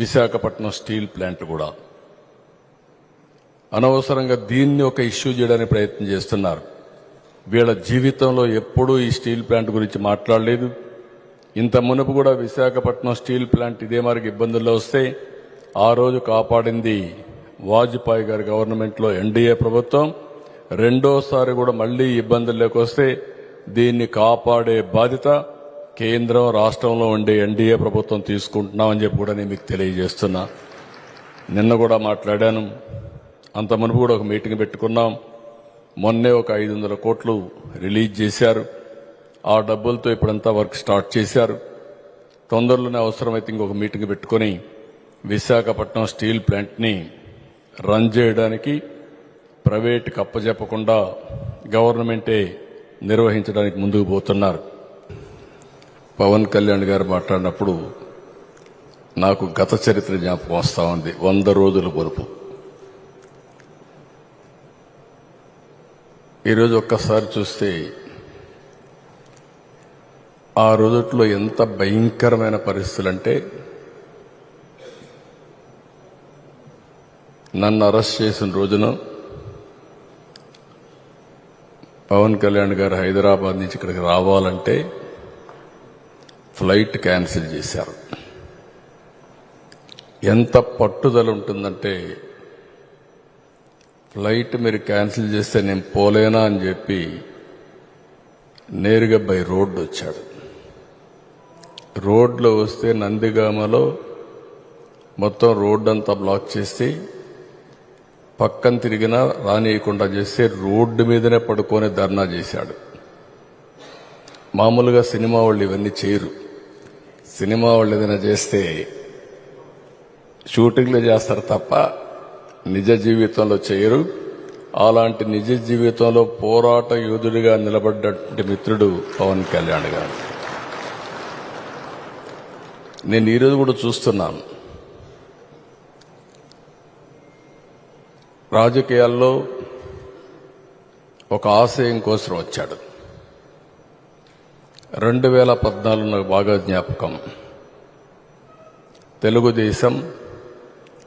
Visakhapatnam steel plant కూడా. అనవసరంగా దీన్ని ఒక ఇష్యూ చేయడానికి ప్రయత్నం చేస్తున్నారు. వీళ్ళ జీవితంలో ఎప్పుడూ ఈ స్టీల్ ప్లాంట్ గురించి మాట్లాడలేదు. ఇంత మునుపు కూడా విశాఖపట్నం స్టీల్ ప్లాంట్ ఇదే మరికి ఇబ్బందుల్లో వస్తే ఆ రోజు కాపాడింది వాజ్పేయి గారి గవర్నమెంట్లో ఎన్డీఏ ప్రభుత్వం. రెండోసారి కూడా మళ్ళీ ఇబ్బందుల్లోకి వస్తే దీన్ని కాపాడే బాధ్యత కేంద్రం రాష్ట్రంలో ఉండే ఎన్డీఏ ప్రభుత్వం తీసుకుంటున్నామని చెప్పి కూడా నేను మీకు తెలియజేస్తున్నా. నిన్న కూడా మాట్లాడాను. అంత మునుపు కూడా ఒక మీటింగ్ పెట్టుకున్నాం. మొన్నే ఒక ఐదు వందల కోట్లు రిలీజ్ చేశారు. ఆ డబ్బులతో ఇప్పుడంతా వర్క్ స్టార్ట్ చేశారు. తొందరలోనే అవసరమైతే ఇంకొక మీటింగ్ పెట్టుకొని విశాఖపట్నం స్టీల్ ప్లాంట్ని రన్ చేయడానికి ప్రైవేట్కి అప్పజెప్పకుండా గవర్నమెంటే నిర్వహించడానికి ముందుకు పోతున్నారు. పవన్ కళ్యాణ్ గారు మాట్లాడినప్పుడు నాకు గత చరిత్ర జ్ఞాపకం వస్తూ ఉంది. వంద రోజుల పొరుపు. ఈరోజు ఒక్కసారి చూస్తే ఆ రోజుట్లో ఎంత భయంకరమైన పరిస్థితులు అంటే నన్ను అరెస్ట్ చేసిన రోజున పవన్ కళ్యాణ్ గారు హైదరాబాద్ నుంచి ఇక్కడికి రావాలంటే ఫ్లైట్ క్యాన్సిల్ చేశారు. ఎంత పట్టుదల ఉంటుందంటే ఫ్లైట్ మీరు క్యాన్సిల్ చేస్తే నేను పోలేనా అని చెప్పి నేరుగా బై రోడ్డు వచ్చాడు. రోడ్లో వస్తే నందిగామలో మొత్తం రోడ్డు అంతా బ్లాక్ చేసి పక్కన తిరిగినా రానియకుండా చేస్తే రోడ్డు మీదనే పడుకొని ధర్నా చేశాడు. మామూలుగా సినిమా వాళ్ళు ఇవన్నీ చేయరు. సినిమా వాళ్ళు ఏదైనా చేస్తే షూటింగ్లు చేస్తారు తప్ప నిజ జీవితంలో చేయరు. అలాంటి నిజ జీవితంలో పోరాట యోధుడిగా నిలబడ్డటువంటి మిత్రుడు పవన్ కళ్యాణ్ గారు. నేను ఈరోజు కూడా చూస్తున్నాను. రాజకీయాల్లో ఒక ఆశయం కోసం వచ్చాడు. రెండు వేల పద్నాలుగు నాకు బాగా జ్ఞాపకం. తెలుగుదేశం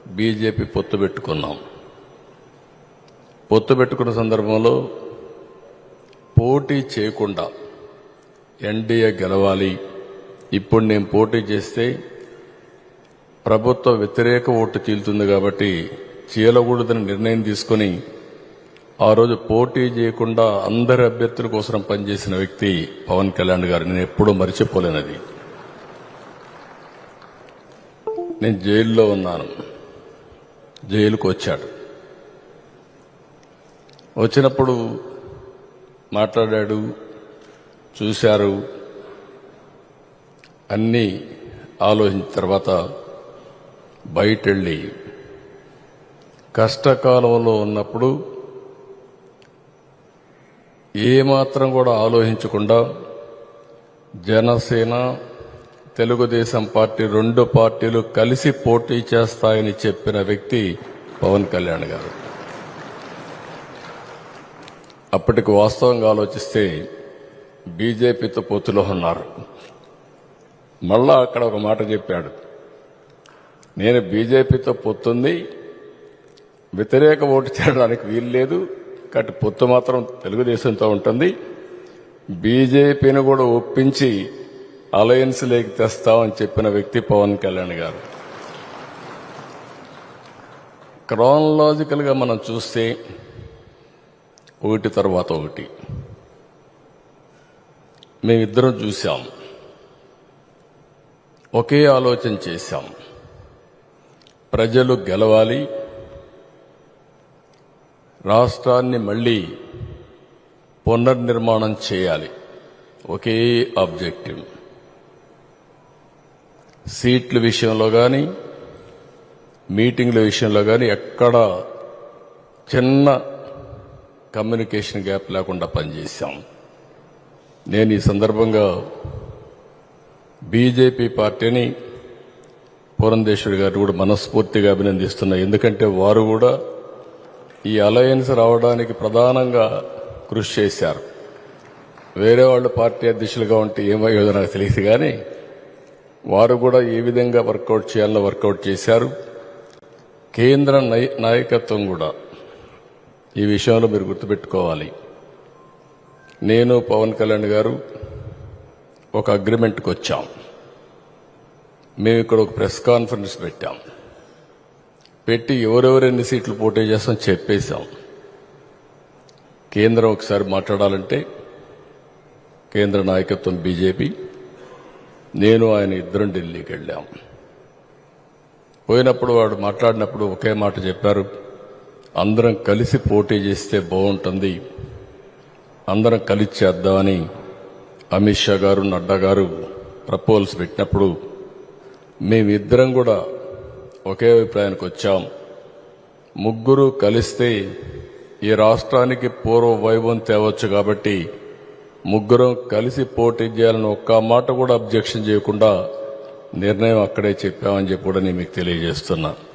బీజేపీ పొత్తు పెట్టుకున్నాం. పొత్తు పెట్టుకున్న సందర్భంలో పోటీ చేయకుండా ఎన్డీఏ గెలవాలి. ఇప్పుడు నేను పోటీ చేస్తే ప్రభుత్వ వ్యతిరేక ఓటు చీలుతుంది కాబట్టి చీలకూడదని నిర్ణయం తీసుకొని ఆ రోజు పోటీ చేయకుండా అందరి అభ్యర్థుల కోసం పనిచేసిన వ్యక్తి పవన్ కళ్యాణ్ గారు. నేను ఎప్పుడూ మరిచిపోలేనది. నేను జైల్లో ఉన్నాను. జైలుకు వచ్చాడు. వచ్చినప్పుడు మాట్లాడాడు చూశారు. అన్నీ ఆలోచించిన తర్వాత బయటెళ్ళి కష్టకాలంలో ఉన్నప్పుడు ఏమాత్రం కూడా ఆలోచించకుండా జనసేన తెలుగుదేశం పార్టీ రెండు పార్టీలు కలిసి పోటీ చేస్తాయని చెప్పిన వ్యక్తి పవన్ కళ్యాణ్ గారు. అప్పటికి వాస్తవంగా ఆలోచిస్తే బీజేపీతో పొత్తులో ఉన్నారు. మళ్ళా అక్కడ ఒక మాట చెప్పాడు. నేను బీజేపీతో పొత్తుంది వ్యతిరేక ఓటు చేయడానికి వీలు లేదు కాబట్టి పొత్తు మాత్రం తెలుగుదేశంతో ఉంటుంది. బీజేపీని కూడా ఒప్పించి అలయన్స్ లేక తెస్తామని చెప్పిన వ్యక్తి పవన్ కళ్యాణ్ గారు. క్రోనలాజికల్గా మనం చూస్తే ఒకటి తర్వాత ఒకటి. మేమిద్దరం చూశాం. ఒకే ఆలోచన చేశాం. ప్రజలు గెలవాలి రాష్ట్రాన్ని మళ్ళీ పునర్నిర్మాణం చేయాలి. ఒకే ఆబ్జెక్టివ్. సీట్ల విషయంలో కానీ మీటింగ్ల విషయంలో కానీ ఎక్కడ చిన్న కమ్యూనికేషన్ గ్యాప్ లేకుండా పనిచేశాం. నేను ఈ సందర్భంగా బీజేపీ పార్టీని పురంధేశ్వరి గారు కూడా మనస్ఫూర్తిగా అభినందిస్తున్నా. ఎందుకంటే వారు కూడా ఈ అలయన్స్ రావడానికి ప్రధానంగా కృషి చేశారు. వేరే వాళ్ళు పార్టీ అధ్యక్షులుగా ఉంటే ఏమయ్యేదో నాకు తెలియదు కానీ వారు కూడా ఏ విధంగా వర్కౌట్ చేయాలో వర్కౌట్ చేశారు. కేంద్ర నై- నాయకత్వం కూడా ఈ విషయంలో మీరు గుర్తుపెట్టుకోవాలి. నేను పవన్ కళ్యాణ్ గారు ఒక అగ్రిమెంట్కి వచ్చాం మేము ఇక్కడ ఒక ప్రెస్ కాన్ఫరెన్స్ పెట్టాం. పెట్టి ఎవరెవరు ఎన్ని సీట్లు పోటీ చేస్తాం చెప్పేశాం. కేంద్రం ఒకసారి మాట్లాడాలంటే కేంద్ర నాయకత్వం బీజేపీ నేను ఆయన ఇద్దరం ఢిల్లీకి వెళ్ళాం. పోయినప్పుడు వాడు మాట్లాడినప్పుడు ఒకే మాట చెప్పారు అందరం కలిసి పోటీ చేస్తే బాగుంటుంది అందరం కలిసి చేద్దామని అమిత్ షా గారు నడ్డా గారు ప్రపోజల్స్ పెట్టినప్పుడు మేమిద్దరం కూడా ఒకే అభిప్రాయానికి వచ్చాం. ముగ్గురు కలిస్తే ఈ రాష్ట్రానికి పూర్వ వైభవం తేవచ్చు కాబట్టి ముగ్గురం కలిసి పోటీ చేయాలని ఒక్క మాట కూడా అబ్జెక్షన్ చేయకుండా నిర్ణయం అక్కడే చెప్పామని చెప్పి కూడా నేను మీకు తెలియజేస్తున్నా.